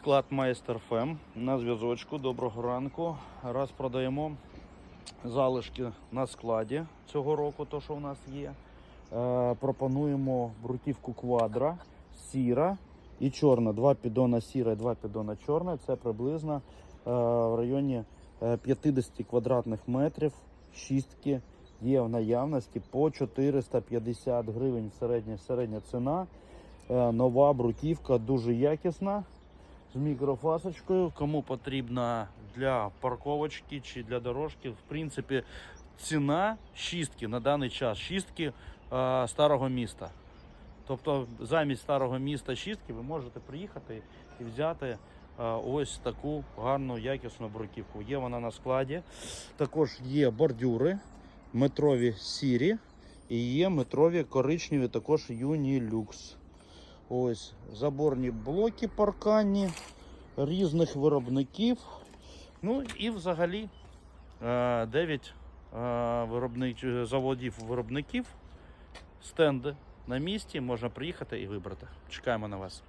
Склад Майстер Фем на зв'язочку. Доброго ранку. Раз продаємо залишки на складі цього року, то що в нас є. Е, пропонуємо бруківку квадра, сіра і чорна. Два піддона сіра і два піддона чорна. Це приблизно е, в районі е, 50 квадратних метрів. Шістки є в наявності по 450 гривень середня, середня ціна. Е, Нова бруківка дуже якісна з мікрофасочкою. Кому потрібна для парковочки чи для дорожки, в принципі, ціна шістки на даний час шістки е, старого міста. Тобто замість старого міста шістки ви можете приїхати і взяти ось таку гарну якісну бруківку. Є вона на складі. Також є бордюри, метрові сірі і є метрові коричневі, також Unilux. Ось заборні блоки парканні різних виробників. Ну і взагалі 9 виробнич заводів виробників. Стенди на місці, можна приїхати і вибрати. Чекаємо на вас.